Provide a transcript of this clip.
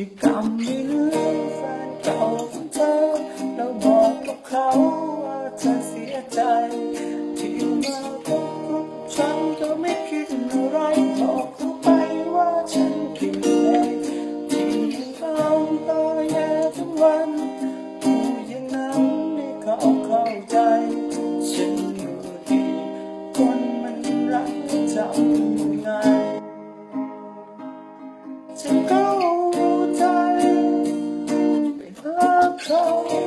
ที่กำไม่ลืมแฟนเก่า Oh,